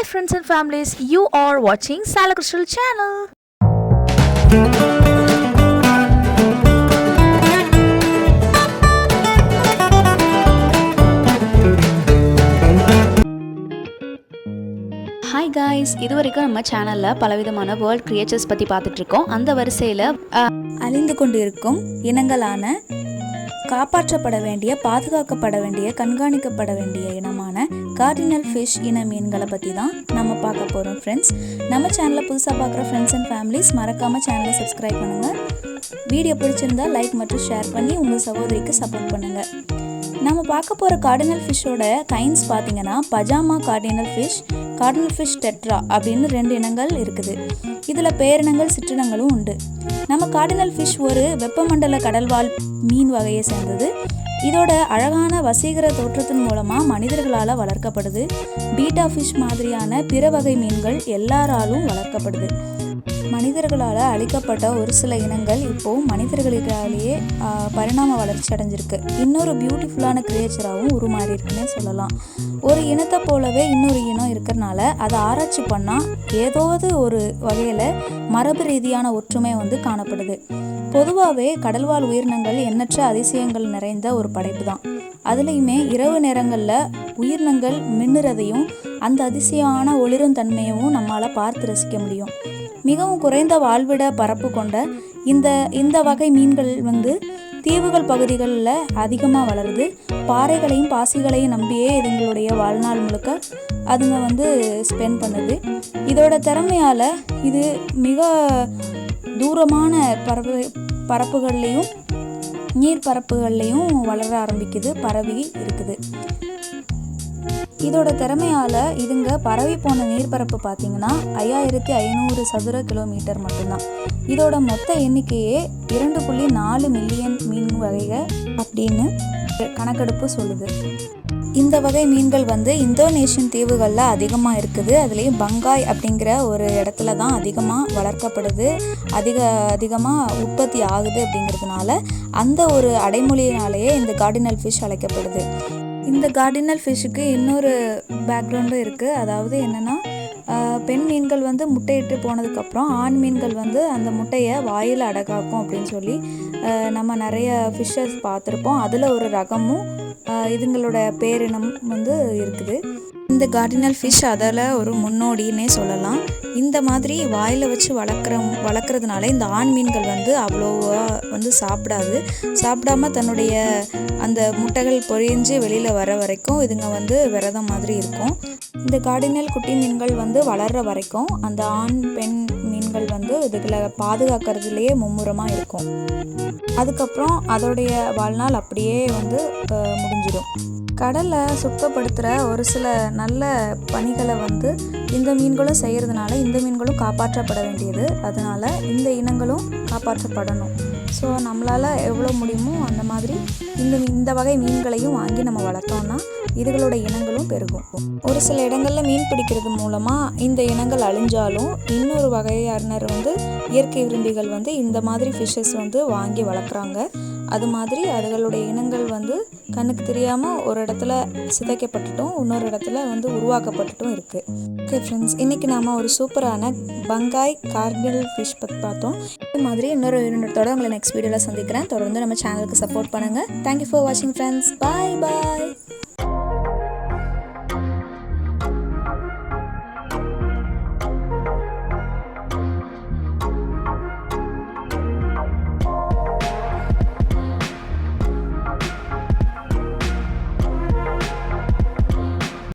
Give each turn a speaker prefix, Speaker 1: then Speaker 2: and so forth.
Speaker 1: Hi friends and families you are வாட்சிங் சாலகிருஷ்ணல் channel
Speaker 2: hi guys இது வரைக்கும் நம்ம சேனலில் பலவிதமான வேர்ல்ட் கிரியேச்சர்ஸ் பற்றி பார்த்துட்ருக்கோம். அந்த வரிசையில்
Speaker 3: அழிந்து கொண்டிருக்கும் இனங்களான காப்பாற்றப்பட வேண்டிய பாதுகாக்கப்பட வேண்டிய கண்காணிக்கப்பட வேண்டிய இனமான கார்டினல் ஃபிஷ் இன மீன்களை பற்றி தான் நம்ம பார்க்க போகிறோம் ஃப்ரெண்ட்ஸ் நம்ம சேனலை புதுசாக பார்க்குற ஃப்ரெண்ட்ஸ் அண்ட் ஃபேமிலிஸ் மறக்காமல் சேனலை சப்ஸ்கிரைப் பண்ணுங்கள் வீடியோ பிடிச்சிருந்தா லைக் மற்றும் ஷேர் பண்ணி உங்கள் சகோதரிக்கு சப்போர்ட் பண்ணுங்கள் நம்ம பார்க்க போகிற கார்டினல் ஃபிஷ்ஷோட கைன்ஸ் பார்த்தீங்கன்னா pajama cardinal fish cardinal fish tetra அப்படின்னு ரெண்டு இனங்கள் இருக்குது. இதில் பேரினங்கள் சிற்றினங்களும் உண்டு. நம்ம கார்டினல் ஃபிஷ் ஒரு வெப்பமண்டல கடல்வாழ் மீன் வகையை சேர்ந்தது. இதோட அழகான வசீகர தோற்றத்தின் மூலமாக மனிதர்களால் வளர்க்கப்படுது. பீட்டா ஃபிஷ் மாதிரியான பிற வகை மீன்கள் எல்லாராலும் வளர்க்கப்படுது. மனிதர்களால் அழிக்கப்பட்ட ஒரு சில இனங்கள் இப்போவும் மனிதர்களாலேயே பரிணாம வளர்ச்சி அடைஞ்சிருக்கு. இன்னொரு பியூட்டிஃபுல்லான கிரியேச்சராகவும் உருமாறி இருக்குன்னே சொல்லலாம். ஒரு இனத்தை போலவே இன்னொரு இனம் இருக்கிறனால அதை ஆராய்ச்சி பண்ணால் ஏதாவது ஒரு வகையில் மரபு ரீதியான ஒற்றுமை வந்து காணப்படுது. பொதுவாகவே கடல்வாழ் உயிரினங்கள் எண்ணற்ற அதிசயங்கள் நிறைந்த ஒரு படைப்பு தான் அதுலேயுமே இரவு நேரங்களில் உயிரினங்கள் மின்னுறதையும் அந்த அதிசயமான ஒளிரும் தன்மையவும் நம்மளால் பார்த்து ரசிக்க முடியும். மிகவும் குறைந்த வாழ்விட பரப்பு கொண்ட இந்த இந்த வகை மீன்கள் வந்து தீவுகள் பகுதிகளில் அதிகமாக வளருது. பாறைகளையும் பாசிகளையும் நம்பியே இதுங்களுடைய வாழ்நாள் முழுக்க அதுங்க வந்து ஸ்பெண்ட் பண்ணுது. இதோட திறமையால் இது மிக தூரமான பரப்பு பரப்புகள்லேயும் நீர் பரப்புகள்லேயும் வளர ஆரம்பிக்குது பரவி இருக்குது. இதோட திறமையால் இதுங்க பரவி போன நீர்பரப்பு பார்த்தீங்கன்னா ஐயாயிரத்தி ஐநூறு சதுர கிலோமீட்டர் மட்டும்தான். இதோட மொத்த எண்ணிக்கையே இரண்டு புள்ளி நாலு மில்லியன் மீன் வகைகள் அப்படின்னு கணக்கெடுப்பு சொல்லுது. இந்த வகை மீன்கள் வந்து இந்தோனேஷியன் தீவுகளில் அதிகமாக இருக்குது. அதுலேயும் பங்காய் அப்படிங்கிற ஒரு இடத்துல தான் அதிகமாக வளர்க்கப்படுது. அதிக அதிகமாக உற்பத்தி ஆகுது அப்படிங்கிறதுனால அந்த ஒரு அடைமொழியினாலேயே இந்த கார்டினல் ஃபிஷ் அழைக்கப்படுது. இந்த கார்டினல் ஃபிஷ்ஷுக்கு இன்னொரு பேக்ரவுண்டும் இருக்குது அதாவது என்னென்னா பெண் மீன்கள் வந்து முட்டையிட்டு போனதுக்கப்புறம் ஆண் மீன்கள் வந்து அந்த முட்டையை வாயில் அடகாக்கும் அப்படின்னு சொல்லி நம்ம நிறைய ஃபிஷ்ஷஸ் பார்த்துருப்போம். அதில் ஒரு ரகமும் இதுங்களோட பேரினம் வந்து இருக்குது. இந்த கார்டினல் ஃபிஷ் அதில் ஒரு முன்னோடின்னே சொல்லலாம். இந்த மாதிரி வாயில் வச்சு வளர்க்குற வளர்க்குறதுனால இந்த ஆண் மீன்கள் வந்து அவ்வளோவா வந்து சாப்பிடாது. சாப்பிடாம தன்னுடைய அந்த முட்டைகள் பொழிஞ்சு வெளியில் வர வரைக்கும் இதுங்க வந்து விரதம் மாதிரி இருக்கும். இந்த கார்டினல் குட்டி மீன்கள் வந்து வளர்ற வரைக்கும் அந்த ஆண் பெண் இதுகளை பாதுகாக்கிறதுலேயே மும்முரமாக இருக்கும். அதுக்கப்புறம் அதோடைய வாழ்நாள் அப்படியே வந்து அஹ், முடிஞ்சிடும். கடலை சுத்தப்படுத்துகிற ஒரு சில நல்ல பணிகளை வந்து இந்த மீன்களும் செய்கிறதுனால இந்த மீன்களும் காப்பாற்றப்பட வேண்டியது. அதனால் இந்த இனங்களும் காப்பாற்றப்படணும். ஸோ நம்மளால் எவ்வளோ முடியுமோ அந்த மாதிரி இந்த இந்த வகை மீன்களையும் வாங்கி நம்ம வளர்த்தோம்னா இதுகளோட இனங்களும் பெருகும். ஒரு சில இடங்களில் மீன் பிடிக்கிறது மூலமாக இந்த இனங்கள் அழிஞ்சாலும் இன்னொரு வகையாரினர் வந்து இயற்கை விரும்பிகள் வந்து இந்த மாதிரி ஃபிஷ்ஷஸ் வந்து வாங்கி வளர்க்குறாங்க. அது மாதிரி அதுகளுடைய இனங்கள் வந்து கண்ணுக்கு தெரியாமல் ஒரு இடத்துல சிதைக்கப்பட்டுட்டும் இன்னொரு இடத்துல வந்து உருவாக்கப்பட்டுட்டும் இருக்குது ஓகே ஃப்ரெண்ட்ஸ் இன்றைக்கி நாம் ஒரு சூப்பரான பங்காய் கார்கில் ஃபிஷ் பற்றி பார்த்தோம். இது மாதிரி இன்னொரு இன்னொருத்தோட உங்களை நெக்ஸ்ட் வீடியோவில் சந்திக்கிறேன். தொடர்ந்து நம்ம சேனலுக்கு சப்போர்ட் பண்ணுங்கள் தேங்க்யூ ஃபார் வாட்சிங் ஃப்ரெண்ட்ஸ் பாய் பாய்